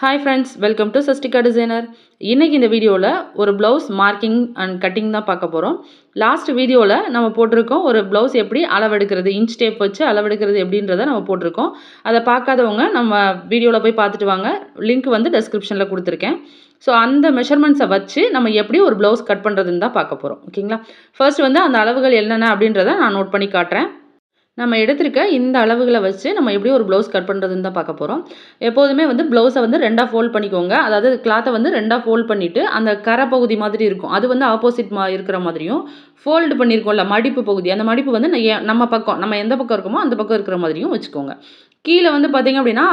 Hi friends welcome to Sastika designer இன்றைக்கி இந்த வீடியோவில் ஒரு ப்ளவுஸ் மார்க்கிங் அண்ட் கட்டிங் தான் பார்க்க போகிறோம் லாஸ்ட் வீடியோவில் நம்ம போட்டிருக்கோம் ஒரு ப்ளவுஸ் எப்படி அளவெடுக்கிறது இன்ச் டேப் வச்சு அளவெடுக்கிறது எப்படின்றத நம்ம போட்டிருக்கோம். அதை பார்க்காதவங்க நம்ம வீடியோவில் போய் பார்த்துட்டு வாங்க. லிங்க் வந்து டெஸ்கிரிப்ஷனில் கொடுத்துருக்கேன். ஸோ அந்த மெஷர்மெண்ட்ஸை வச்சு நம்ம எப்படி ஒரு ப்ளவுஸ் கட் பண்ணுறதுன்னு தான் பார்க்க போகிறோம் ஓகேங்களா ஃபர்ஸ்ட் வந்து அந்த அளவுகள் என்னென்ன அப்படின்றத நான் நோட் பண்ணி காட்டுறேன். நம்ம எடுத்திருக்க இந்த அளவுகளை வச்சு நம்ம எப்படி ஒரு ப்ளவுஸ் கட் பண்ணுறதுன்னு தான் பார்க்க போகிறோம் எப்போதுமே வந்து ப்ளவுஸை வந்து ரெண்டாக ஃபோல்ட் பண்ணிக்கோங்க. அதாவது கிளாத்தை வந்து ரெண்டாக ஃபோல்ட் பண்ணிவிட்டு அந்த கரை பகுதி மாதிரி இருக்கும். அது வந்து ஆப்போசிட் மா இருக்கிற மாதிரியும் ஃபோல்டு பண்ணியிருக்கோம்ல மடிப்பு பகுதி. அந்த மடிப்பு வந்து நம்ம பக்கம் நம்ம எந்த பக்கம் இருக்கோமோ அந்த பக்கம் இருக்கிற மாதிரியும் வச்சுக்கோங்க. கீழே வந்து பார்த்திங்க அப்படின்னா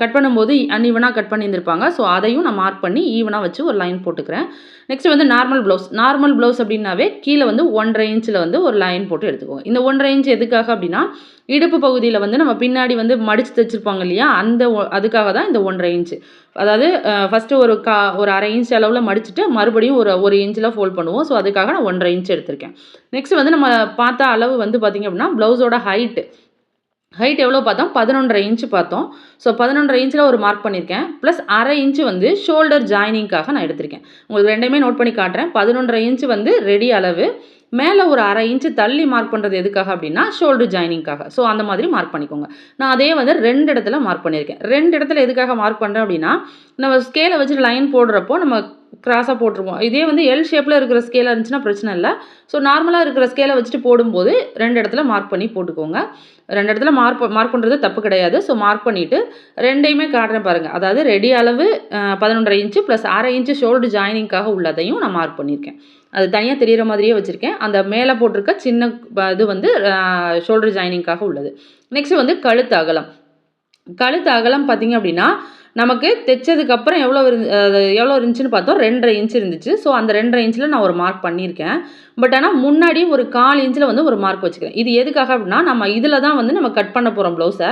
கட் பண்ணும்போது அன்இவனாக கட் பண்ணியிருந்திருப்பாங்க. ஸோ அதையும் நான் மார்க் பண்ணி ஈவனாக வச்சு ஒரு லைன் போட்டுக்கிறேன். நெக்ஸ்ட் வந்து நார்மல் ப்ளவுஸ் நார்மல் ப்ளவுஸ் அப்படின்னாவே கீழே வந்து ஒன்றரை இன்ச்சில் வந்து ஒரு லைன் போட்டு எடுத்துக்கோங்க இந்த ஒன்றரை இன்ச் எதுக்காக அப்படின்னா இடுப்பு பகுதியில் வந்து நம்ம பின்னாடி வந்து மடித்து தைச்சிருப்பாங்க இல்லையா? அந்த அதுக்காக தான் இந்த ஒன்றரை இன்ச்சு அதாவது ஃபஸ்ட்டு ஒரு கா ஒரு அரை இன்ச் அளவில் மடிச்சுட்டு மறுபடியும் ஒரு ஒரு இன்ச்சில் ஃபோல்ட் பண்ணுவோம். ஸோ அதுக்காக நான் ஒன்றரை இன்ச் எடுத்திருக்கேன். நெக்ஸ்ட் வந்து நம்ம பார்த்த அளவு வந்து பார்த்திங்க அப்படின்னா ப்ளவுஸோட ஹைட்டு ஹைட் எவ்வளோ பார்த்தோம்? பதினொன்றரை இன்ச்சு பார்த்தோம். ஸோ பதினொன்றரை இன்ச்சில் ஒரு மார்க் பண்ணியிருக்கேன் ப்ளஸ் அரை இன்ச்சு வந்து ஷோல்டர் ஜாயினிங்காக நான் எடுத்திருக்கேன். உங்களுக்கு ரெண்டுமே நோட் பண்ணி காட்டுறேன். பதினொன்றரை இன்ச்சு வந்து ரெடி அளவு. மேலே ஒரு அரை இன்ச்சு தள்ளி மார்க் பண்ணுறது எதுக்காக அப்படின்னா ஷோல்டர் ஜாயினிங்காக ஸோ அந்த மாதிரி மார்க் பண்ணிக்கோங்க. நான் அதே வந்து ரெண்டு இடத்துல மார்க் பண்ணியிருக்கேன் ரெண்டு இடத்துல எதுக்காக மார்க் பண்ணுறேன் அப்படின்னா நம்ம ஸ்கேலை வச்சுட்டு லைன் போடுறப்போ நம்ம கிராஸாக போட்டுருவோம் இதே வந்து எல் ஷேப்பில் இருக்கிற ஸ்கேலாக இருந்துச்சுன்னா பிரச்சனை இல்லை. ஸோ நார்மலாக இருக்கிற ஸ்கேலை வச்சுட்டு போடும்போது ரெண்டு இடத்துல மார்க் பண்ணி போட்டுக்கோங்க. ரெண்டு இடத்துல மார்க் மார்க் பண்ணுறது தப்பு கிடையாது. ஸோ மார்க் பண்ணிவிட்டு ரெண்டையுமே காட்டுறேன் பாருங்கள் அதாவது ரெடி அளவு பதினொன்றரை இன்ச்சு ப்ளஸ் அரை இன்ச்சு ஷோல்டு ஜாயினிங்காக உள்ளதையும் நான் மார்க் பண்ணியிருக்கேன். அது தனியாக தெரிகிற மாதிரியே வச்சுருக்கேன். அந்த மேலே போட்டிருக்க சின்ன இது வந்து ஷோல்டர் ஜாயினிங்காக உள்ளது. நெக்ஸ்ட் வந்து கழுத்து அகலம். கழுத்து அகலம் பார்த்திங்க அப்படின்னா நமக்கு தைச்சதுக்கப்புறம் எவ்வளோ இருந்து எவ்வளோ இருந்துச்சுன்னு பார்த்தோம். ரெண்டரை இன்ச் இருந்துச்சு. ஸோ அந்த ரெண்டரை இன்ச்சில் நான் ஒரு மார்க் பண்ணியிருக்கேன். பட் ஆனால் முன்னாடி ஒரு கால் இன்ச்சில் வந்து ஒரு மார்க் வச்சுக்கிறேன். இது எதுக்காக அப்படின்னா நம்ம இதில் தான் வந்து நம்ம கட் பண்ண போகிறோம் ப்ளவுஸை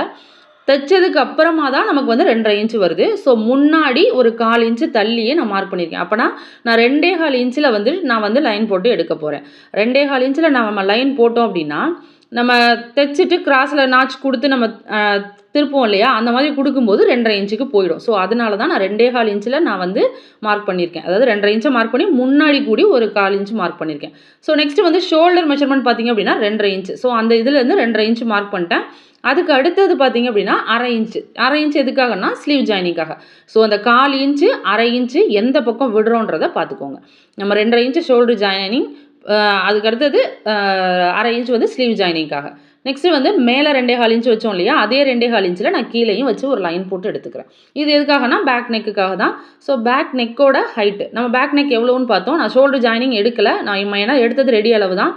தைச்சதுக்கு அப்புறமா தான் நமக்கு வந்து ரெண்டரை இன்ச்சு வருது. ஸோ முன்னாடி ஒரு கால் இன்ச்சு தள்ளியே நான் மார்க் பண்ணியிருக்கேன். அப்போனா நான் ரெண்டே கால் இன்ச்சில் வந்து நான் வந்து லைன் போட்டு எடுக்க போகிறேன் ரெண்டே கால் இன்ச்சில் நம்ம லைன் போட்டோம் அப்படின்னா நம்ம தைச்சிட்டு கிராஸில் நாச்சு கொடுத்து நம்ம திருப்போம் இல்லையா? அந்த மாதிரி கொடுக்கும்போது ரெண்டரை இன்ச்சுக்கு போயிடும். ஸோ அதனால தான் நான் ரெண்டே கால் இன்ச்சில் நான் வந்து மார்க் பண்ணியிருக்கேன். அதாவது ரெண்டரை இன்ச்சை மார்க் பண்ணி முன்னாடி கூடி ஒரு கால் இன்ச்சு மார்க் பண்ணியிருக்கேன். ஸோ நெக்ஸ்ட் வந்து ஷோல்டர் மெஷர்மெண்ட் பார்த்திங்க அப்படின்னா ரெண்டரை இன்ச்சு. ஸோ அந்த இதுலேருந்து ரெண்டரை இன்ச்சு மார்க் பண்ணிட்டேன். அதுக்கு அடுத்தது பார்த்திங்க அப்படின்னா அரை இன்ச்சு. அரை இன்ச்சு எதுக்காகனா ஸ்லீவ் ஜாயினிங்காக ஸோ அந்த கால் இன்ச்சு அரை இன்ச்சு எந்த பக்கம் விடுறோன்றதை பார்த்துக்கோங்க. நம்ம ரெண்டரை இன்ச்சு ஷோல்டர் ஜாயினிங் அதுக்கு அடுத்தது அரை இன்ச் வந்து ஸ்லீவ் ஜாயினிங்காக நெக்ஸ்ட்டு வந்து மேலே ரெண்டே கால் இன்ச் வச்சோம் இல்லையா? அதே ரெண்டே கால் இன்ச்சில் நான் கீழேயும் வச்சு ஒரு லைன் போட்டு எடுத்துக்கிறேன். இது எதுக்காகனா? பேக் நெக்குக்காக தான். ஸோ பேக் நெக்கோட ஹைட்டு நம்ம பேக் நெக் எவ்வளோன்னு பார்த்தோம். நான் ஷோல்டர் ஜாயினிங் எடுக்கலை. நான் ஏன்னா எடுத்தது ரெடி அளவு தான்.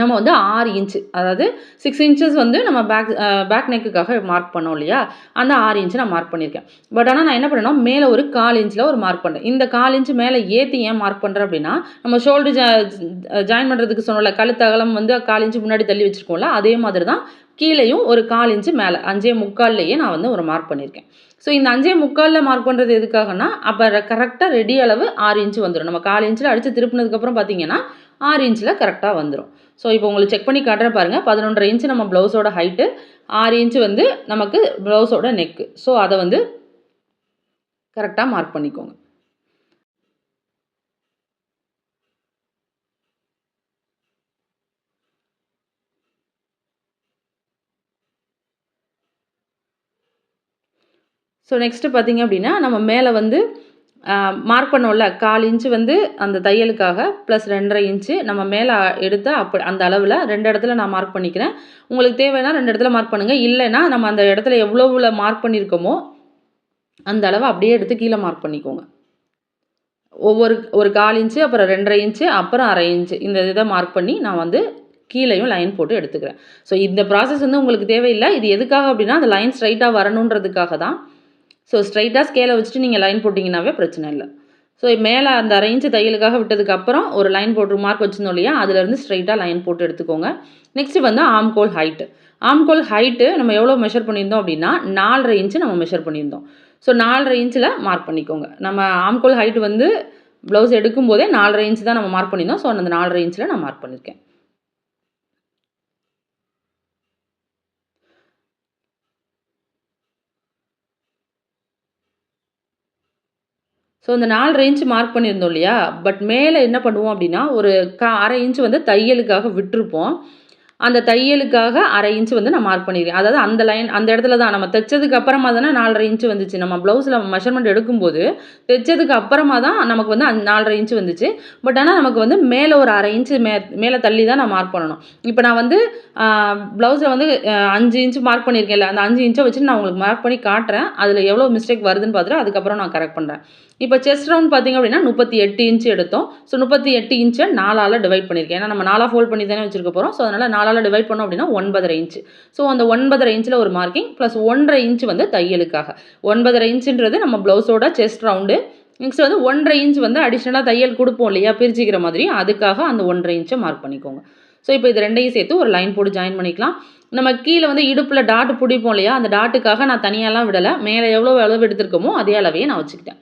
நம்ம வந்து ஆறு இன்ச்சு அதாவது சிக்ஸ் இன்ச்சஸ் வந்து நம்ம பேக் பேக் நெக்குக்காக மார்க் பண்ணோம் இல்லையா? அந்த ஆறு இன்ச்சு நான் மார்க் பண்ணியிருக்கேன். பட் ஆனால் நான் என்ன பண்ணணும்? மேலே ஒரு கால் இன்ச்சில் ஒரு மார்க் பண்ணுறேன் இந்த கால் இன்ச்சு மேலே ஏற்றி ஏன் மார்க் பண்ணுறேன் அப்படின்னா நம்ம ஷோல்டர் ஜா ஜாயின் பண்ணுறதுக்கு சொன்னோம்ல கழுத்தகலம் வந்து கால் இன்ச்சு முன்னாடி தள்ளி வச்சுருக்கோம்ல அதே மாதிரி தான் கீழேயும் ஒரு கால் இன்ச்சு மேலே அஞ்சே முக்கால்லையே நான் வந்து ஒரு மார்க் பண்ணியிருக்கேன். ஸோ இந்த அஞ்சே முக்காலில் மார்க் பண்ணுறது எதுக்காகனா அப்போ கரெக்டாக ரெடி அளவு ஆறு இன்ச்சு வந்துடும் நம்ம கால் இன்ச்சில் அடித்து திருப்பினதுக்கப்புறம் பார்த்தீங்கன்னா ஆறு இன்ச்சில் கரெக்டாக வந்துடும் ஸோ இப்போ உங்களுக்கு செக் பண்ணி காட்டுறேன் பாருங்கள் பதினொன்றரை இன்ச்சு நம்ம ப்ளவுஸோட ஹைட்டு ஆறு இன்ச்சு வந்து நமக்கு ப்ளவுஸோட நெக்கு ஸோ அதை வந்து கரெக்டாக மார்க் பண்ணிக்கோங்க. ஸோ நெக்ஸ்ட்டு பார்த்திங்க அப்படின்னா நம்ம மேலே வந்து மார்க் பண்ணோம்ல கால் இன்ச்சு வந்து அந்த தையலுக்காக ப்ளஸ் ரெண்டரை இன்ச்சு நம்ம மேலே எடுத்து அப்போ அந்த அளவில் ரெண்டு இடத்துல நான் மார்க் பண்ணிக்கிறேன். உங்களுக்கு தேவைன்னா ரெண்டு இடத்துல மார்க் பண்ணுங்கள் இல்லைன்னா நம்ம அந்த இடத்துல எவ்வளோவில் மார்க் பண்ணியிருக்கோமோ அந்த அளவை அப்படியே எடுத்து கீழே மார்க் பண்ணிக்கோங்க. ஒவ்வொரு ஒரு கால் இன்ச்சு அப்புறம் ரெண்டரை இன்ச்சு அப்புறம் அரை இன்ச்சு இந்த இதை மார்க் பண்ணி நான் வந்து கீழேயும் லைன் போட்டு எடுத்துக்கிறேன். ஸோ இந்த ப்ராசஸ் வந்து உங்களுக்கு தேவையில்லை. இது எதுக்காக அப்படின்னா அந்த லைன் ஸ்ட்ரைட்டாக வரணுன்றதுக்காக தான் ஸோ ஸ்ட்ரைட்டாக ஸ்கேலை வச்சுட்டு நீங்கள் லைன் போட்டிங்கனாவே பிரச்சனை இல்லை. ஸோ மேலே அந்த அரை இன்ச்சு தையலுக்காக விட்டதுக்கப்புறம் ஒரு லைன் போட்டு மார்க் வச்சுருந்தோம் இல்லையா? அதுலேருந்து ஸ்ட்ரைட்டாக லைன் போட்டு எடுத்துக்கோங்க. நெக்ஸ்ட்டு வந்து ஆம்கோல் ஹைட்டு ஆம்கோல் ஹைட்டு நம்ம எவ்வளோ மெஷர் பண்ணியிருந்தோம் அப்படின்னா நாலரை இன்ச்சு நம்ம மெஷர் பண்ணியிருந்தோம். ஸோ நாலரை இன்ச்சில் மார்க் பண்ணிக்கோங்க. நம்ம ஆம்கோல் ஹைட்டு வந்து ப்ளவுஸ் எடுக்கும்போதே நாலரை இன்ச்சு தான் நம்ம மார்க் பண்ணியிருந்தோம். ஸோ அந்த நாலரை இன்ச்சில் நான் மார்க் பண்ணியிருக்கேன். ஸோ இந்த நாலரை இன்ச் மார்க் பண்ணியிருந்தோம் இல்லையா? பட் மேலே என்ன பண்ணுவோம் அப்படின்னா ஒரு கா அரை இன்ச் வந்து தையலுக்காக விட்டுருப்போம். அந்த தையலுக்காக அரை இன்ச் வந்து நான் மார்க் பண்ணிடுறேன் அதாவது அந்த லைன் அந்த இடத்துல தான். நம்ம தைச்சதுக்கு அப்புறமா தானே நாலரை இன்ச்சு வந்துச்சு. நம்ம ப்ளவுஸில் மெஷர்மெண்ட் எடுக்கும்போது தைச்சதுக்கு அப்புறமா தான் நமக்கு வந்து அந்த நாலரை இன்ச் வந்துச்சு. பட் ஆனால் நமக்கு வந்து மேலே ஒரு அரை இன்ச்சு மே மேலே தள்ளி தான் நான் மார்க் பண்ணணும். இப்போ நான் வந்து ப்ளவுஸில் வந்து அஞ்சு இன்ச் மார்க் பண்ணியிருக்கேன்ல. அந்த அஞ்சு இன்ச்சை வச்சு நான் உங்களுக்கு மார்க் பண்ணி காட்டுறேன். அதில் எவ்வளோ மிஸ்டேக் வருதுன்னு பார்த்துட்டு அதுக்கப்புறம் நான் கரெக்ட் பண்ணுறேன் இப்போ செஸ்ட் ரவுண்ட் பார்த்தீங்க அப்படின்னா முப்பத்தி எட்டு இன்ச்சு எடுத்தோம். ஸோ முப்பத்தி எட்டு இன்ச்சை நாலால் டிவைட் பண்ணியிருக்கேன் ஏன்னா நம்ம நாலாக ஃபோல்ட் பண்ணி தானே வச்சிருக்க போகிறோம் ஸோ அதனால் நாலால் டிவைட் பண்ணோம் அப்படின்னா ஒன்பதரை இன்ச் ஸோ அந்த ஒன்பதரை இன்ச்சில் ஒரு மார்க்கிங் ப்ளஸ் ஒன்றரை இன்ச் வந்து தையலுக்காக. ஒன்பதரை இன்ச்சுன்றது நம்ம ப்ளவுஸோட செஸ்ட் ரவுண்டு நெக்ஸ்ட் வந்து ஒன்றரை இன்ச் வந்து அடிஷ்னலாக தையல் கொடுப்போம் இல்லையா? பிரிச்சுக்கிற மாதிரி. அதுக்காக அந்த ஒன்றரை இன்ச்சை மார்க் பண்ணிக்கோங்க. ஸோ இப்போ இது ரெண்டையும் சேர்த்து ஒரு லைன் போட்டு ஜாயின் பண்ணிக்கலாம். நம்ம கீழே வந்து இடுப்பில் டாட்டு பிடிப்போம் இல்லையா? அந்த டாட்டுக்காக நான் தனியாலாம் விடலை. மேலே எவ்வளோ அளவு எடுத்திருக்கோமோ அதே அளவையே நான் வச்சுக்கிட்டேன்.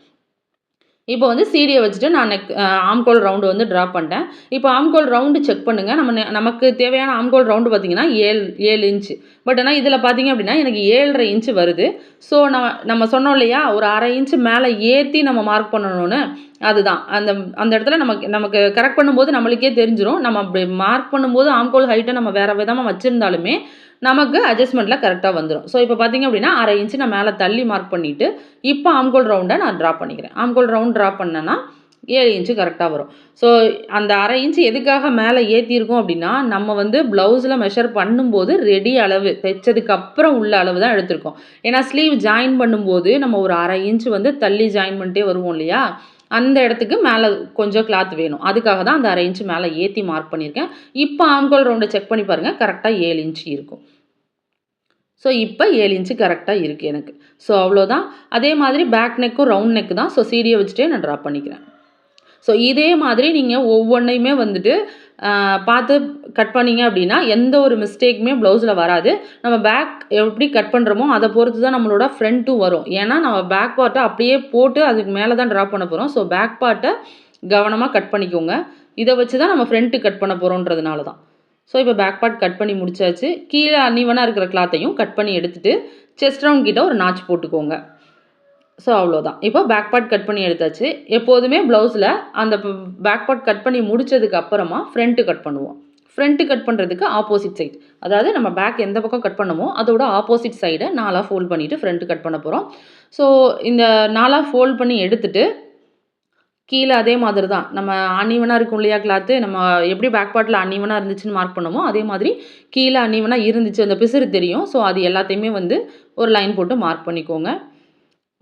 இப்போ வந்து சீடியை வச்சுட்டு நான் நெக் ஆம்கோல் ரவுண்டு வந்து ட்ரா பண்ணிட்டேன். இப்போ ஆம்கோல் ரவுண்டு செக் பண்ணுங்கள் நம்ம நெ- நமக்கு தேவையான ஆம்கோல் ரவுண்டு பார்த்திங்கன்னா ஏழு ஏழு இன்ச்சு பட் ஆனால் இதில் பார்த்திங்க அப்படின்னா எனக்கு ஏழரை இன்ச்சு வருது. ஸோ நம்ம நம்ம சொன்னோம் இல்லையா? ஒரு அரை இன்ச்சு மேலே ஏற்றி நம்ம மார்க் பண்ணணும்னு. அதுதான். அந்த அந்த இடத்துல நமக்கு நமக்கு கரெக்ட் பண்ணும்போது நம்மளுக்கே தெரிஞ்சிடும் நம்ம அப்படி மார்க் பண்ணும்போது ஆம்கோல் ஹைட்டை நம்ம வேறு விதமாக வச்சுருந்தாலுமே நமக்கு அட்ஜஸ்ட்மெண்ட்டில் கரெக்டாக வந்துடும் ஸோ இப்போ பார்த்தீங்க அப்படின்னா அரை இன்ச்சு நான் மேலே தள்ளி மார்க் பண்ணிவிட்டு இப்போ ஆம்கோல் ரவுண்டை நான் ட்ரா பண்ணிக்கிறேன். ஆம்கோல் ரவுண்ட் ட்ரா பண்ணேன்னா ஏழு இன்ச்சு கரெக்டாக வரும். ஸோ அந்த அரை இன்ச்சு எதுக்காக மேலே ஏற்றிருக்கோம் அப்படின்னா நம்ம வந்து ப்ளவுஸில் மெஷர் பண்ணும்போது ரெடி அளவு தைச்சதுக்கப்புறம் உள்ள அளவு தான் எடுத்திருக்கோம். ஏன்னா ஸ்லீவ் ஜாயின் பண்ணும்போது நம்ம ஒரு அரை இன்ச்சு வந்து தள்ளி ஜாயின் பண்ணிட்டே வருவோம் இல்லையா? அந்த இடத்துக்கு மேலே கொஞ்சம் கிளாத் வேணும். அதுக்காக தான் அந்த அரை இன்ச்சு மேலே ஏற்றி மார்க் பண்ணியிருக்கேன் இப்போ ஆம்கோல் ரவுண்டை செக் பண்ணி பாருங்கள் கரெக்டாக ஏழு இன்ச்சு இருக்கும். ஸோ இப்போ ஏழு இன்ச்சு கரெக்டாக இருக்குது எனக்கு. ஸோ அவ்வளோதான் அதே மாதிரி பேக் நெக்கும் ரவுண்ட் நெக்கு தான். ஸோ சீடியை வச்சுட்டே நான் ட்ரா பண்ணிக்கிறேன். ஸோ இதே மாதிரி நீங்கள் ஒவ்வொன்றையுமே வந்துட்டு பார்த்து கட் பண்ணீங்க அப்படின்னா எந்த ஒரு மிஸ்டேக்குமே ப்ளவுஸில் வராது. நம்ம பேக் எப்படி கட் பண்ணுறோமோ அதை பொறுத்து தான் நம்மளோட ஃப்ரண்ட்டும் வரும். ஏன்னா நம்ம பேக் பார்ட்டை அப்படியே போட்டு அதுக்கு மேலே தான் ட்ரா பண்ண போகிறோம் ஸோ பேக் பார்ட்டை கவனமாக கட் பண்ணிக்கோங்க. இதை வச்சு தான் நம்ம ஃப்ரண்ட்டு கட் பண்ண போகிறோன்றதுனால தான். ஸோ இப்போ பேக் பார்ட் கட் பண்ணி முடிச்சாச்சு. கீழே அன்னிவனாக இருக்கிற கிளாத்தையும் கட் பண்ணி எடுத்துகிட்டு செஸ்ட் ரவுண்ட் கிட்ட ஒரு நாச் போட்டுக்கோங்க. ஸோ அவ்வளோதான். இப்போ பேக் பார்ட் கட் பண்ணி எடுத்தாச்சு. எப்போதுமே ப்ளவுஸில் அந்த பேக் பார்ட் கட் பண்ணி முடித்ததுக்கு அப்புறமா ஃப்ரண்ட்டு கட் பண்ணுவோம். ஃப்ரண்ட்டு கட் பண்ணுறதுக்கு ஆப்போசிட் சைட் அதாவது நம்ம பேக் எந்த பக்கம் கட் பண்ணமோ அதோட ஆப்போசிட் சைடை நாலாக ஃபோல்ட் பண்ணிவிட்டு ஃப்ரண்ட்டு கட் பண்ண போகிறோம் ஸோ இந்த நாலாக ஃபோல்ட் பண்ணி எடுத்துகிட்டு கீழே அதே மாதிரி தான். நம்ம அன்னிவனாக இருக்கும் இல்லையா கிளாத்து நம்ம எப்படி பேக் பார்ட்டில் அன்னிவனாக இருந்துச்சுன்னு மார்க் பண்ணுமோ அதே மாதிரி கீழே அன்னிவனாக இருந்துச்சு. அந்த பிசுறு தெரியும். ஸோ அது எல்லாத்தையுமே வந்து ஒரு லைன் போட்டு மார்க் பண்ணிக்கோங்க.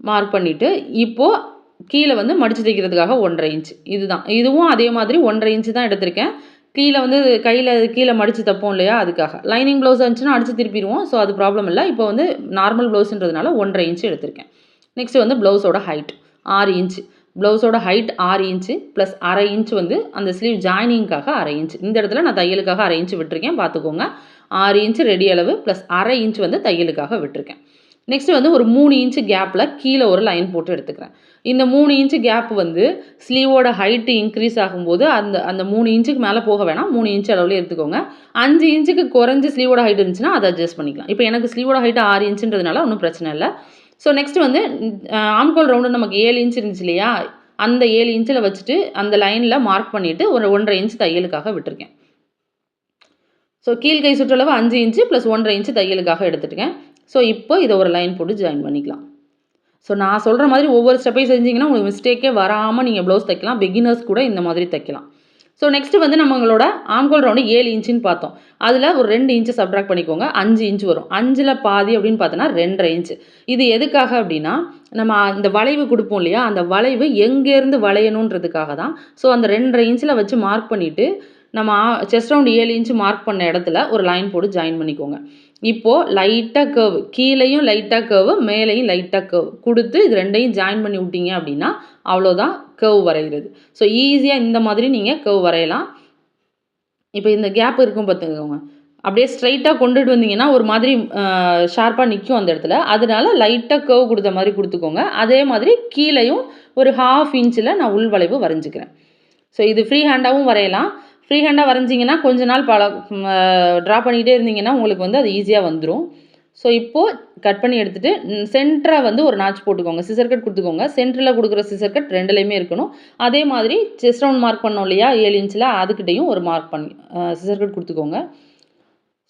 மார்க் பண்ணிவிட்டு இப்போது கீழே வந்து மடித்து தைக்கிறதுக்காக ஒன்றரை இன்ச் இதுதான். இதுவும் அதே மாதிரி ஒன்றரை இன்ச்சு தான் எடுத்திருக்கேன். கீழே வந்து கையில் கீழே மடித்து தைப்போம் இல்லையா? அதுக்காக. லைனிங் ப்ளவுஸ் இருந்துச்சுன்னா அடித்து திருப்பிடுவோம். ஸோ அது ப்ராப்ளம் இல்லை. இப்போ வந்து நார்மல் ப்ளவுஸ்ன்றதுனால ஒன்றரை இன்ச்சு எடுத்திருக்கேன். நெக்ஸ்ட் வந்து ப்ளவுஸோட ஹைட் ஆறு இன்ச்சு ப்ளவுஸோட ஹைட் ஆறு இன்ச்சு ப்ளஸ் அரை இன்ச் வந்து அந்த ஸ்லீவ் ஜாயினிங்காக அரை இன்ச் இந்த இடத்துல நான் தையலுக்காக அரை இன்ச் விட்டுருக்கேன். பார்த்துக்கோங்க. ஆறு இன்ச்சு ரெடி அளவு ப்ளஸ் அரை இன்ச் வந்து தையலுக்காக விட்டுருக்கேன். நெக்ஸ்ட் வந்து ஒரு மூணு இன்ச்சு கேப்பில் கீழே ஒரு லைன் போட்டு எடுத்துக்கிறேன். இந்த மூணு இன்ச்சு கேப் வந்து ஸ்லீவோட ஹைட்டு இன்க்ரீஸ் ஆகும்போது அந்த அந்த மூணு இன்ச்சுக்கு மேலே போக வேணாம். மூணு இன்ச்சு அளவில் எடுத்துக்கோங்க. அஞ்சு இன்ச்சுக்கு குறைஞ்சி ஸ்லீவோட ஹைட் இருந்துச்சுன்னா அதை அட்ஜஸ்ட் பண்ணிக்கலாம். இப்போ எனக்கு ஸ்லீவோட ஹைட் ஆறு இன்ச்சுன்றதுனால ஒன்றும் பிரச்சனை இல்லை. ஸோ நெக்ஸ்ட் வந்து ஆம்கோல் ரவுண்டு நமக்கு ஏழு இன்ச் இருந்துச்சு இல்லையா? அந்த ஏழு இன்ச்சில் வச்சுட்டு அந்த லைனில் மார்க் பண்ணிவிட்டு ஒரு ஒன்றரை இன்ச்சு தையலுக்காக விட்டுருக்கேன். ஸோ கீழ்கை சுற்றளவு அஞ்சு இன்ச்சு ப்ளஸ் ஒன்றரை இன்ச்சு தையலுக்காக எடுத்துருக்கேன் ஸோ இப்போ இதை ஒரு லைன் போட்டு ஜாயின் பண்ணிக்கலாம். ஸோ நான் சொல்கிற மாதிரி ஒவ்வொரு ஸ்டெப்பையும் செஞ்சீங்கன்னா உங்களுக்கு மிஸ்டேக்கே வராமல் நீங்கள் ப்ளவுஸ் தைக்கலாம். பிகினர்ஸ் கூட இந்த மாதிரி தைக்கலாம். ஸோ நெக்ஸ்ட்டு வந்து நம்மளோட ஆம்கோல் ரவுண்டு ஏழு இன்ச்சுன்னு பார்த்தோம். அதில் ஒரு ரெண்டு இன்ச்சு சப்ட்ராக்ட் பண்ணிக்கோங்க. அஞ்சு இன்ச் வரும். அஞ்சில் பாதி அப்படின்னு பார்த்தோன்னா ரெண்டரை இன்ச்சு இது எதுக்காக அப்படின்னா நம்ம அந்த வளைவு கொடுப்போம் இல்லையா? அந்த வளைவு எங்கேருந்து வளையணுன்றதுக்காக தான். ஸோ அந்த ரெண்டரை இன்ச்சில் வச்சு மார்க் பண்ணிவிட்டு நம்ம செஸ்ட் ரவுண்டு ஏழு இன்ச்சு மார்க் பண்ண இடத்துல ஒரு லைன் போட்டு ஜாயின் பண்ணிக்கோங்க. இப்போது லைட்டாக கர்வ் கீழேயும் லைட்டாக கர்வ் மேலேயும் லைட்டாக கர்வ் கொடுத்து இது ரெண்டையும் ஜாயின் பண்ணி விட்டீங்க அப்படின்னா அவ்வளோதான் கர்வ் வரைகிறது. ஸோ ஈஸியாக இந்த மாதிரி நீங்கள் கர்வ் வரையலாம். இப்போ இந்த கேப் இருக்கும் பார்த்துக்கோங்க. அப்படியே ஸ்ட்ரைட்டாக கொண்டுட்டு வந்தீங்கன்னா ஒரு மாதிரி ஷார்ப்பாக நிற்கும் அந்த இடத்துல. அதனால லைட்டாக கர்வ் கொடுத்த மாதிரி கொடுத்துக்கோங்க. அதே மாதிரி கீழேயும் ஒரு ஹாஃப் இன்ச்சில் நான் உள் வளைவு வரைஞ்சிக்கிறேன். ஸோ இது ஃப்ரீ ஹேண்டாகவும் வரையலாம். ஃப்ரீ ஹேண்டாக வரைஞ்சிங்கன்னா கொஞ்ச நாள் பல ட்ரா பண்ணிக்கிட்டே இருந்தீங்கன்னா உங்களுக்கு வந்து அது ஈஸியாக வந்துடும் ஸோ இப்போது கட் பண்ணி எடுத்துகிட்டு சென்டராக வந்து ஒரு நாச் போட்டுக்கோங்க. சிசர் கட் கொடுத்துக்கோங்க. சென்டரில் கொடுக்குற சிசர் கட் ரெண்டுலேயுமே இருக்கணும். அதே மாதிரி செஸ்ட் ரவுண்ட் மார்க் பண்ணோம் இல்லையா? ஏழு இன்ச்சில் அதுக்கிட்டையும் ஒரு மார்க் பண்ணி சிசர் கட் கொடுத்துக்கோங்க.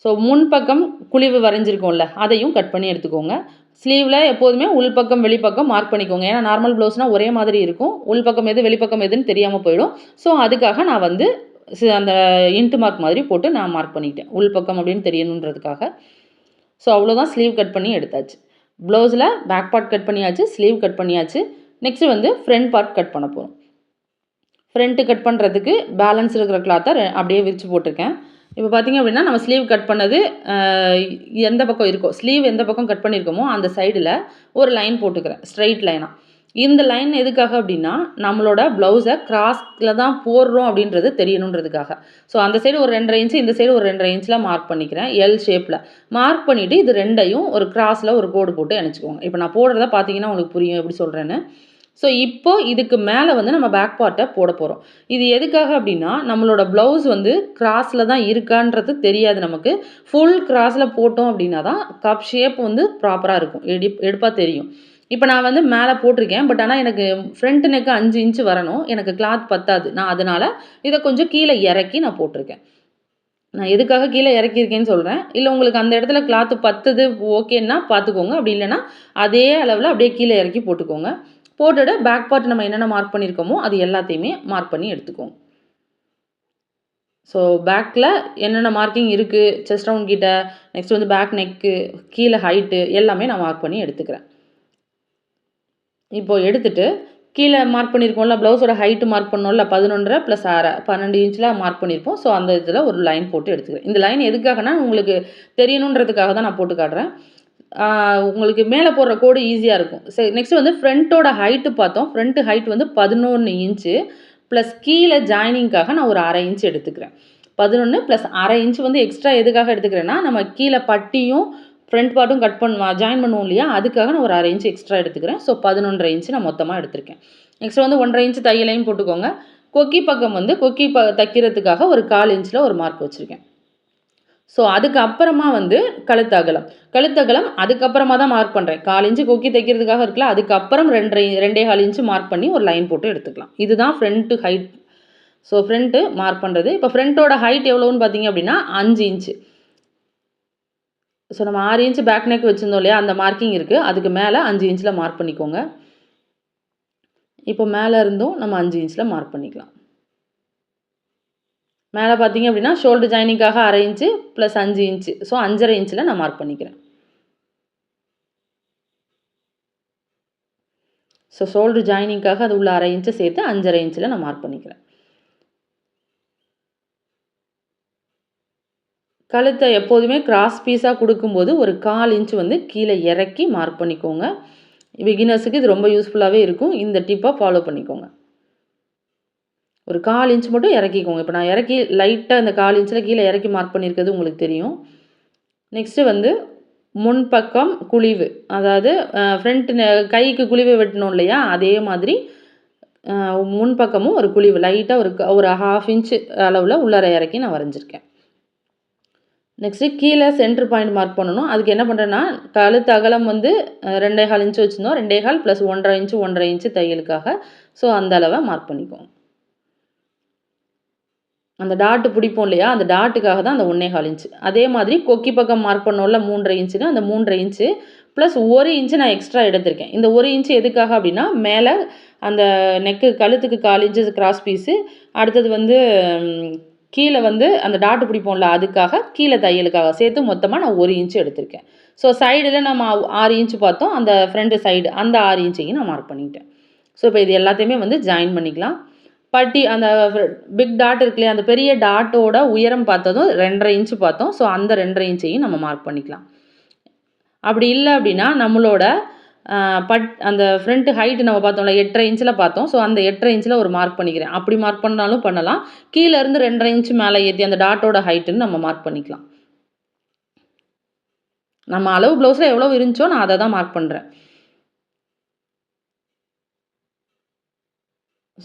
ஸோ முன்பக்கம் குழிவு வரைஞ்சிருக்கோம்ல அதையும் கட் பண்ணி எடுத்துக்கோங்க. ஸ்லீவில் எப்போதுமே உள்பக்கம் வெளிப்பக்கம் மார்க் பண்ணிக்கோங்க. ஏன்னா நார்மல் ப்ளவுஸ்னால் ஒரே மாதிரி இருக்கும். உள்பக்கம் எது வெளிப்பக்கம் எதுன்னு தெரியாமல் போயிடும். ஸோ அதுக்காக நான் வந்து அந்த இன்ட்டு மார்க் மாதிரி போட்டு நான் மார்க் பண்ணிக்கிட்டேன். உள்பக்கம் அப்படின்னு தெரியணுன்றதுக்காக. ஸோ அவ்வளோதான் ஸ்லீவ் கட் பண்ணி எடுத்தாச்சு. ப்ளவுஸில் பேக் பார்ட் கட் பண்ணியாச்சு ஸ்லீவ் கட் பண்ணியாச்சு. நெக்ஸ்ட்டு வந்து ஃப்ரண்ட் பார்ட் கட் பண்ண போகிறோம் ஃப்ரண்ட்டு கட் பண்ணுறதுக்கு பேலன்ஸ் இருக்கிற கிளாத்தை அப்படியே விரித்து போட்டிருக்கேன். இப்போ பார்த்தீங்க அப்படின்னா நம்ம ஸ்லீவ் கட் பண்ணது எந்த பக்கம் இருக்கோ ஸ்லீவ் எந்த பக்கம் கட் பண்ணியிருக்கோமோ அந்த சைடில் ஒரு லைன் போட்டுக்கிறேன். ஸ்ட்ரைட் லைனாக இந்த லைன் எதுக்காக அப்படின்னா நம்மளோட ப்ளவுஸை கிராஸில் தான் போடுறோம் அப்படின்றது தெரியணுன்றதுக்காக. ஸோ அந்த சைடு ஒரு ரெண்டரை இன்ச்சு இந்த சைடு ஒரு ரெண்டரை இன்ச்சில் மார்க் பண்ணிக்கிறேன் எல் ஷேப்பில் மார்க் பண்ணிவிட்டு இது ரெண்டையும் ஒரு கிராஸில் ஒரு கோடு போட்டு இணைச்சிக்கோங்க இப்போ நான் போடுறத பார்த்தீங்கன்னா உங்களுக்கு புரியும் எப்படி சொல்கிறேன்னு ஸோ இப்போ இதுக்கு மேலே வந்து நம்ம பேக் பார்ட்டை போட போகிறோம் இது எதுக்காக அப்படின்னா நம்மளோட ப்ளவுஸ் வந்து கிராஸில் தான் இருக்கான்றது தெரியாது நமக்கு. ஃபுல் கிராஸில் போட்டோம் அப்படின்னா தான் கப் ஷேப் வந்து ப்ராப்பராக இருக்கும். எடி எடுப்பாக தெரியும். இப்போ நான் வந்து மேலே போட்டிருக்கேன் பட் ஆனால் எனக்கு ஃப்ரண்ட் நெக்கு அஞ்சு இன்ச்சு வரணும். எனக்கு கிளாத் பத்தாது. நான் அதனால் இதை கொஞ்சம் கீழே இறக்கி நான் போட்டிருக்கேன். நான் எதுக்காக கீழே இறக்கியிருக்கேன்னு சொல்கிறேன் இல்லை உங்களுக்கு அந்த இடத்துல கிளாத்து பத்துது ஓகேன்னா பார்த்துக்கோங்க அப்படி இல்லைன்னா அதே அளவில் அப்படியே கீழே இறக்கி போட்டுக்கோங்க. போட்டுட்டு பேக் பார்ட் நம்ம என்னென்ன மார்க் பண்ணியிருக்கோமோ அது எல்லாத்தையுமே மார்க் பண்ணி எடுத்துக்கோங்க. ஸோ பேக்கில் என்னென்ன மார்க்கிங் இருக்குது செஸ்ட் ரவுண்ட் கிட்ட நெக்ஸ்ட் வந்து பேக் நெக்கு கீழே ஹைட்டு எல்லாமே நான் மார்க் பண்ணி எடுத்துக்கிறேன். இப்போது எடுத்துகிட்டு கீழே மார்க் பண்ணியிருக்கோம்ல ப்ளவுஸோட ஹைட்டு மார்க் பண்ணோம்ல பதினொன்றரை ப்ளஸ் அரை பன்னெண்டு இன்ச்சில் மார்க் பண்ணியிருப்போம் ஸோ அந்த இதில் ஒரு லைன் போட்டு எடுத்துக்கிறேன். இந்த லைன் எதுக்காகனா உங்களுக்கு தெரியணுன்றதுக்காக தான் நான் போட்டு காட்டுறேன். உங்களுக்கு மேலே போடுற கோடு ஈஸியாக இருக்கும். சரி நெக்ஸ்ட் வந்து ஃப்ரண்ட்டோட ஹைட்டு பார்த்தோம். ஃப்ரண்ட்டு ஹைட் வந்து பதினொன்று இன்ச்சு ப்ளஸ் கீழே ஜாயினிங்காக நான் ஒரு அரை இன்ச் எடுத்துக்கிறேன். பதினொன்று ப்ளஸ் அரை இன்ச் வந்து எக்ஸ்ட்ரா எதுக்காக எடுத்துக்கிறேன்னா நம்ம கீழே பட்டியும் ஃப்ரண்ட் பார்ட்டும் கட் பண்ணுவா ஜாயின் பண்ணுவோம் இல்லையா? அதுக்காக நான் ஒரு அரை இன்ச் எக்ஸ்ட்ரா எடுத்துக்கிறேன். ஸோ பதினொன்றரை இன்ச்சு நான் மொத்தமாக எடுத்திருக்கேன். நெக்ஸ்ட் வந்து ஒன்றரை இன்ச்சு தையலையும் போட்டுக்கோங்க. கொக்கி பக்கம் வந்து கொக்கி ப தைக்கிறதுக்காக ஒரு கால் இன்ச்சில் ஒரு மார்க் வச்சுருக்கேன். ஸோ அதுக்கு அப்புறமா வந்து கழுத்தகலம் கழுத்தகலம் அதுக்கப்புறமா தான் மார்க் பண்ணுறேன் கால் இன்ச்சு கொக்கி தைக்கிறதுக்காக இருக்குல்ல அதுக்கப்புறம் ரெண்டரை ரெண்டே கால் இன்ச்சு மார்க் பண்ணி ஒரு லைன் போட்டு எடுத்துக்கலாம். இதுதான் front height so front mark பண்ணுறது இப்போ ஃப்ரண்ட்டோட ஹைட் எவ்வளோன்னு பார்த்தீங்க அப்படின்னா அஞ்சு இன்ச்சு ஸோ நம்ம ஆறு இன்ச்சு பேக் நெக் வச்சுருந்தோம் இல்லையா? அந்த மார்க்கிங் இருக்குது அதுக்கு மேலே அஞ்சு இன்ச்சில் மார்க் பண்ணிக்கோங்க. இப்போ மேலே இருந்தும் நம்ம அஞ்சு இன்ச்சில் மார்க் பண்ணிக்கலாம். மேலே பார்த்தீங்க அப்படின்னா ஷோல்டர் ஜாயினிங்காக அரை இன்ச்சு ப்ளஸ் அஞ்சு இன்ச்சு ஸோ அஞ்சரை இன்ச்சில் நான் மார்க் பண்ணிக்கிறேன். ஸோ ஷோல்டர் ஜாயினிங்காக அது உள்ள அரை இன்ச்சை சேர்த்து அஞ்சரை இன்ச்சில் நான் மார்க் பண்ணிக்கிறேன். கழுத்தை எப்போதுமே கிராஸ் பீஸாக கொடுக்கும்போது ஒரு கால் இன்ச் வந்து கீழே இறக்கி மார்க் பண்ணிக்கோங்க. பிகினர்ஸுக்கு இது ரொம்ப யூஸ்ஃபுல்லாகவே இருக்கும். இந்த டிப்பை ஃபாலோ பண்ணிக்கோங்க. ஒரு கால் இன்ச் மட்டும் இறக்கிக்கோங்க. இப்போ நான் இறக்கி லைட்டாக இந்த கால் இன்ச்சில் கீழே இறக்கி மார்க் பண்ணியிருக்கிறது உங்களுக்கு தெரியும். நெக்ஸ்ட்டு வந்து முன்பக்கம் குழிவு அதாவது ஃப்ரண்ட் கைக்கு குழிவு வெட்டணும் இல்லையா? அதே மாதிரி முன்பக்கமும் ஒரு குழிவு லைட்டாக ஒரு ஒரு ஹாஃப் இன்ச் அளவில் உள்ளார இறக்கி நான் வரைஞ்சிருக்கேன். நெக்ஸ்ட்டு கீழே சென்டர் பாயிண்ட் மார்க் பண்ணணும். அதுக்கு என்ன பண்ணுறேன்னா கழுத்து அகலம் வந்து ரெண்டே கால் இன்ச்சு வச்சுருந்தோம். ரெண்டே கால் ப்ளஸ் ஒன்றரை இன்ச்சு ஒன்றரை இன்ச்சு தையலுக்காக. ஸோ அந்த அளவை மார்க் பண்ணிக்கோங்க அந்த டாட்டு பிடிப்போம் இல்லையா? அந்த டாட்டுக்காக தான் அந்த ஒன்றே கால் இன்ச்சு அதே மாதிரி கொக்கி பக்கம் மார்க் பண்ணோம்ல மூன்றரை இன்ச்சுன்னு அந்த மூன்றரை இன்ச்சு ப்ளஸ் ஒரு இன்ச்சு நான் எக்ஸ்ட்ரா எடுத்திருக்கேன். இந்த ஒரு இன்ச்சு எதுக்காக அப்படின்னா மேலே அந்த நெக்கு கழுத்துக்கு கால் இன்ச்சு கிராஸ் பீஸு அடுத்தது வந்து கீழே வந்து அந்த டாட்டு பிடிப்போம்ல அதுக்காக கீழே தையலுக்காக சேர்த்து மொத்தமாக நான் ஒரு இன்ச்சு எடுத்திருக்கேன். ஸோ சைடில் நம்ம ஆறு இன்ச்சு பார்த்தோம். அந்த ஃப்ரண்ட்டு சைடு அந்த ஆறு இன்ச்சையும் நான் மார்க் பண்ணிட்டேன். ஸோ இப்போ இது எல்லாத்தையுமே வந்து ஜாயின் பண்ணிக்கலாம். பட்டி அந்த பிக் டாட் இருக்கு இல்லையா அந்த பெரிய டாட்டோட உயரம் பார்த்ததும் ரெண்டரை இன்ச்சு பார்த்தோம். ஸோ அந்த ரெண்டரை இன்ச்சையும் நம்ம மார்க் பண்ணிக்கலாம். அப்படி இல்லை அப்படின்னா நம்மளோட பட் அந்த ஃப்ரண்ட் ஹைட்டு நம்ம பார்த்தோம்ல எட்டரை இன்ச்சில் பார்த்தோம். ஸோ அந்த எட்டரை இன்ச்சில் ஒரு மார்க் பண்ணிக்கிறேன். அப்படி மார்க் பண்ணாலும் பண்ணலாம். கீழே இருந்து ரெண்டரை இன்ச்சு மேலே ஏற்றி அந்த டாட்டோட ஹைட்டுன்னு நம்ம மார்க் பண்ணிக்கலாம். நம்ம அளவு ப்ளவுஸில் எவ்வளோ இருந்துச்சோ நான் அதை தான் மார்க் பண்ணுறேன்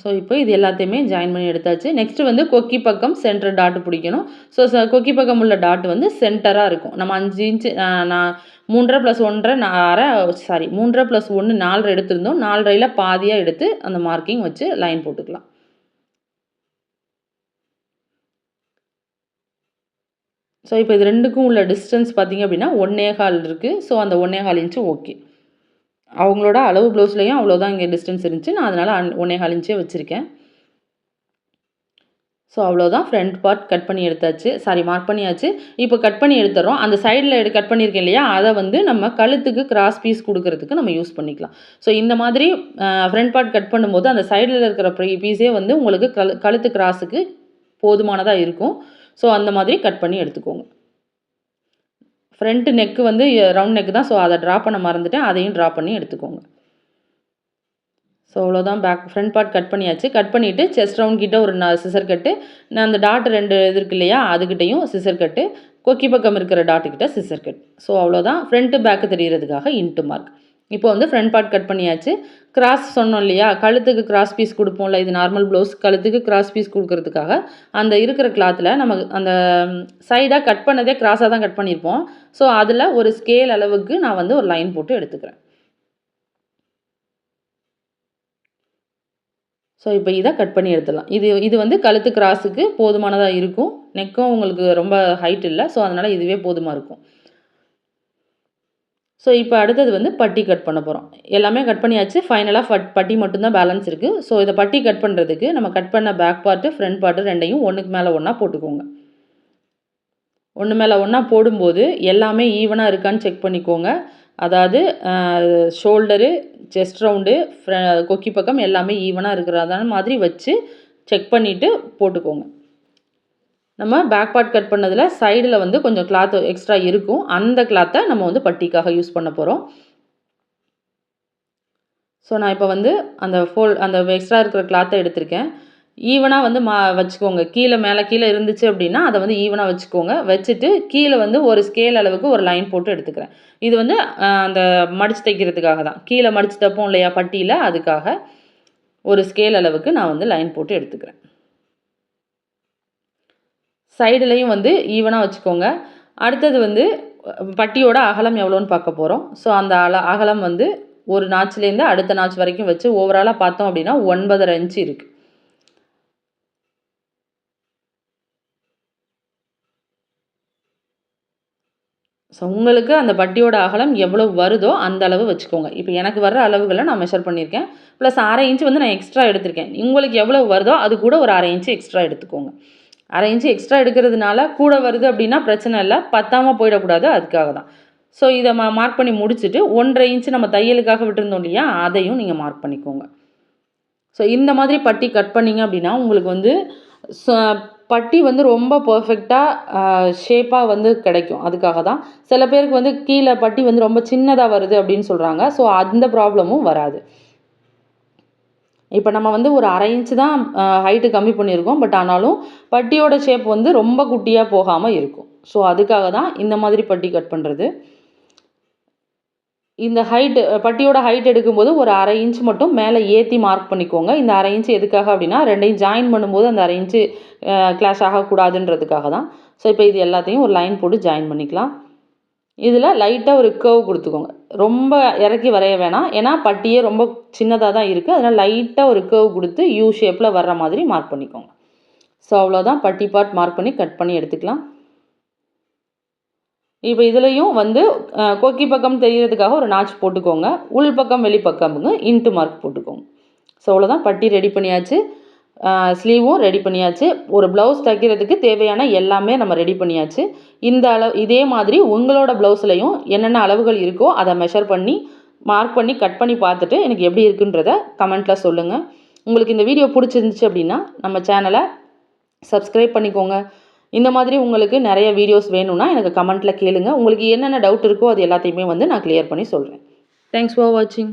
ஸோ இப்போ இது எல்லாத்தையுமே ஜாயின் பண்ணி எடுத்தாச்சு. நெக்ஸ்ட்டு வந்து கொக்கி பக்கம் சென்டர் டாட் பிடிக்கணும். ஸோ கொக்கி பக்கம் உள்ள டாட் வந்து சென்டராக இருக்கும். நம்ம அஞ்சு இன்ச்சு நான் மூன்றரை ப்ளஸ் ஒன்றரை அரை சாரி மூன்றரை ப்ளஸ் ஒன்று நாலரை எடுத்திருந்தோம். நாலரையில் பாதியாக எடுத்து அந்த மார்க்கிங் வச்சு லைன் போட்டுக்கலாம். ஸோ இப்போ இது ரெண்டுக்கும் உள்ள டிஸ்டன்ஸ் பார்த்திங்க அப்படின்னா ஒன்னே கால் இருக்குது ஸோ அந்த ஒன்னே கால் இன்ச்சு ஓகே. அவங்களோட அளவு ப்ளவுஸ்லேயும் அவ்வளோதான் இங்கே டிஸ்டன்ஸ் இருந்துச்சு. நான் அதனால் அன் ஒன்னே கால் இன்ச்சே வச்சுருக்கேன். ஸோ அவ்வளோதான் ஃப்ரண்ட் பார்ட் கட் பண்ணி எடுத்தாச்சு. சாரி மார்க் பண்ணியாச்சு. இப்போ கட் பண்ணி எடுத்துறோம். அந்த சைடில் எடு கட் பண்ணியிருக்கேன் இல்லையா? அதை வந்து நம்ம கழுத்துக்கு கிராஸ் பீஸ் கொடுக்கறதுக்கு நம்ம யூஸ் பண்ணிக்கலாம். ஸோ இந்த மாதிரி ஃப்ரண்ட் பார்ட் கட் பண்ணும்போது அந்த சைடில் இருக்கிற பீஸே வந்து உங்களுக்கு கழு கழுத்து கிராஸுக்கு போதுமானதாக இருக்கும். ஸோ அந்த மாதிரி கட் பண்ணி எடுத்துக்கோங்க. ஃப்ரண்ட் நெக்கு வந்து ரவுண்ட் நெக்கு தான். ஸோ அதை ட்ரா பண்ண மறந்துட்டேன். அதையும் ட்ரா பண்ணி எடுத்துக்கோங்க. ஸோ அவ்வளோதான் பேக் ஃப்ரண்ட் பார்ட் கட் பண்ணியாச்சு. கட் பண்ணிவிட்டு செஸ்ட் ரவுண்ட் கிட்டே ஒரு நான் சிசர் கட்டு நான் அந்த டாட் ரெண்டு இது இருக்கு இல்லையா அதுக்கிட்டையும் சிசர் கட்டு கொக்கி பக்கம் இருக்கிற டாட்டுக்கிட்ட சிசர் கட் ஸோ அவ்வளோதான் ஃப்ரண்ட்டு பேக்கு தெரிகிறதுக்காக இன்ட்டு மார்க் இப்போ வந்து ஃப்ரண்ட் பார்ட் கட் பண்ணியாச்சு. கிராஸ் சொன்னோம் இல்லையா? கழுத்துக்கு கிராஸ் பீஸ் கொடுப்போம்ல இது நார்மல் ப்ளவுஸ் கழுத்துக்கு கிராஸ் பீஸ் கொடுக்கறதுக்காக அந்த இருக்கிற கிளாத்தில் நம்ம அந்த சைடாக கட் பண்ணதே கிராஸாக தான் கட் பண்ணியிருப்போம். ஸோ அதில் ஒரு ஸ்கேல் அளவுக்கு நான் வந்து ஒரு லைன் போட்டு எடுத்துக்கிறேன். ஸோ இப்போ இதை கட் பண்ணி எடுத்துடலாம். இது இது வந்து கழுத்து கிராஸுக்கு போதுமானதாக இருக்கும். நெக்கும் உங்களுக்கு ரொம்ப ஹைட் இல்லை. ஸோ அதனால் இதுவே போதுமாக இருக்கும். ஸோ இப்போ அடுத்தது வந்து பட்டி கட் பண்ண போகிறோம் எல்லாமே கட் பண்ணியாச்சு. ஃபைனலாக ஃபட் பட்டி மட்டும்தான் பேலன்ஸ் இருக்குது ஸோ இதை பட்டி கட் பண்ணுறதுக்கு நம்ம கட் பண்ண பேக் பார்ட்டு ஃப்ரண்ட் பார்ட்டு ரெண்டையும் ஒன்றுக்கு மேலே ஒன்றா போட்டுக்கோங்க. ஒன்று மேலே ஒன்றா போடும்போது எல்லாமே ஈவனாக இருக்கான்னு செக் பண்ணிக்கோங்க. அதாவது ஷோல்டரு செஸ்ட் ரவுண்டு கொக்கி பக்கம் எல்லாமே ஈவனாக இருக்கிறதான மாதிரி வச்சு செக் பண்ணிவிட்டு போட்டுக்கோங்க. நம்ம பேக் பார்ட் கட் பண்ணதில் சைடில் வந்து கொஞ்சம் கிளாத் எக்ஸ்ட்ரா இருக்கும். அந்த கிளாத்தை நம்ம வந்து பட்டிக்காக யூஸ் பண்ண போகிறோம் ஸோ நான் இப்போ வந்து அந்த ஃபோல் அந்த எக்ஸ்ட்ரா இருக்கிற கிளாத்தை எடுத்திருக்கேன். ஈவனாக வந்து மா வச்சுக்கோங்க. கீழே மேலே கீழே இருந்துச்சு அப்படின்னா அதை வந்து ஈவனாக வச்சுக்கோங்க. வச்சுட்டு கீழே வந்து ஒரு ஸ்கேல் அளவுக்கு ஒரு லைன் போட்டு எடுத்துக்கிறேன். இது வந்து அந்த மடித்து தைக்கிறதுக்காக தான். கீழே மடித்து தைப்போம் இல்லையா? பட்டியில் அதுக்காக ஒரு ஸ்கேல் அளவுக்கு நான் வந்து லைன் போட்டு எடுத்துக்கிறேன். சைடுலேயும் வந்து ஈவனாக வச்சுக்கோங்க. அடுத்தது வந்து பட்டியோட அகலம் எவ்வளோன்னு பார்க்க போகிறோம் ஸோ அந்த அல அகலம் வந்து ஒரு நாச்சுலேருந்து அடுத்த நாச்சு வரைக்கும் வச்சு ஓவராலாக பார்த்தோம் அப்படின்னா ஒன்பதரை இன்ச்சு இருக்குது ஸோ உங்களுக்கு அந்த பட்டியோட அகலம் எவ்வளோ வருதோ அந்த அளவு வச்சுக்கோங்க. இப்போ எனக்கு வர்ற அளவுகளை நான் மெஷர் பண்ணியிருக்கேன். ப்ளஸ் அரை இன்ச்சு வந்து நான் எக்ஸ்ட்ரா எடுத்திருக்கேன். உங்களுக்கு எவ்வளோ வருதோ அது கூட ஒரு அரை இன்ச்சு எக்ஸ்ட்ரா எடுத்துக்கோங்க. அரை இன்ச்சு எக்ஸ்ட்ரா எடுக்கிறதுனால கூட வருது அப்படின்னா பிரச்சனை இல்லை. பத்தாமல் போயிடக்கூடாது. அதுக்காக தான். ஸோ இதை மா மார்க் பண்ணி முடிச்சுட்டு ஒன்றரை இன்ச்சு நம்ம தையலுக்காக விட்டுருந்தோம் இல்லையா? அதையும் நீங்கள் மார்க் பண்ணிக்கோங்க. ஸோ இந்த மாதிரி பட்டி கட் பண்ணிங்க அப்படின்னா உங்களுக்கு வந்து பட்டி வந்து ரொம்ப பர்ஃபெக்டாக ஷேப்பாக வந்து கிடைக்கும். அதுக்காக தான். சில பேருக்கு வந்து கீழே பட்டி வந்து ரொம்ப சின்னதாக வருது அப்படின்னு சொல்கிறாங்க ஸோ அந்த ப்ராப்ளமும் வராது. இப்போ நம்ம வந்து ஒரு அரை இன்ச்சு தான் ஹைட்டு கம்மி பண்ணியிருக்கோம். பட் ஆனாலும் பட்டியோட ஷேப் வந்து ரொம்ப குட்டியாக போகாமல் இருக்கும். ஸோ அதுக்காக தான் இந்த மாதிரி பட்டி கட் பண்ணுறது இந்த ஹைட்டு பட்டியோட ஹைட் எடுக்கும்போது ஒரு அரை இன்ச் மட்டும் மேலே ஏற்றி மார்க் பண்ணிக்கோங்க. இந்த அரை இன்ச் எதுக்காக அப்படின்னா ரெண்டையும் ஜாயின் பண்ணும்போது அந்த அரை இன்ச்சு கிளாஷ் ஆகக்கூடாதுன்றதுக்காக தான். ஸோ இப்போ இது எல்லாத்தையும் ஒரு லைன் போட்டு ஜாயின் பண்ணிக்கலாம். இதில் லைட்டாக ஒரு கேர்வ் கொடுத்துக்கோங்க. ரொம்ப இறக்கி வரைய வேணாம். ஏன்னா பட்டியே ரொம்ப சின்னதாக தான் இருக்குது அதனால் லைட்டாக ஒரு கேர்வ் கொடுத்து யூ ஷேப்பில் வர்ற மாதிரி மார்க் பண்ணிக்கோங்க. ஸோ அவ்வளோதான் பட்டி பார்ட் மார்க் பண்ணி கட் பண்ணி எடுத்துக்கலாம். இப்போ இதுலேயும் வந்து கொக்கி பக்கம் தெரிகிறதுக்காக ஒரு நாச் போட்டுக்கோங்க. உள் பக்கம் வெளிப்பக்கம்ங்க இன்ட்டு மார்க் போட்டுக்கோங்க. ஸோ அவ்வளோதான் பட்டி ரெடி பண்ணியாச்சு. ஸ்லீவும் ரெடி பண்ணியாச்சு. ஒரு ப்ளவுஸ் தைக்கிறதுக்கு தேவையான எல்லாமே நம்ம ரெடி பண்ணியாச்சு. இந்த அளவு இதே மாதிரி உங்களோட ப்ளவுஸ்லையும் என்னென்ன அளவுகள் இருக்கோ அதை மெஷர் பண்ணி மார்க் பண்ணி கட் பண்ணி பார்த்துட்டு எனக்கு எப்படி இருக்குன்றத கமெண்ட்டில் சொல்லுங்கள் உங்களுக்கு இந்த வீடியோ பிடிச்சிருந்துச்சு அப்படின்னா நம்ம சேனலை சப்ஸ்கிரைப் பண்ணிக்கோங்க. இந்த மாதிரி உங்களுக்கு நிறைய வீடியோஸ் வேணும்னா எனக்கு கமெண்ட்டில் கேளுங்கள் உங்களுக்கு என்னென்ன டவுட் இருக்கோ அது எல்லாத்தையுமே வந்து நான் கிளியர் பண்ணி சொல்கிறேன் தேங்க்ஸ் ஃபார் வாட்சிங்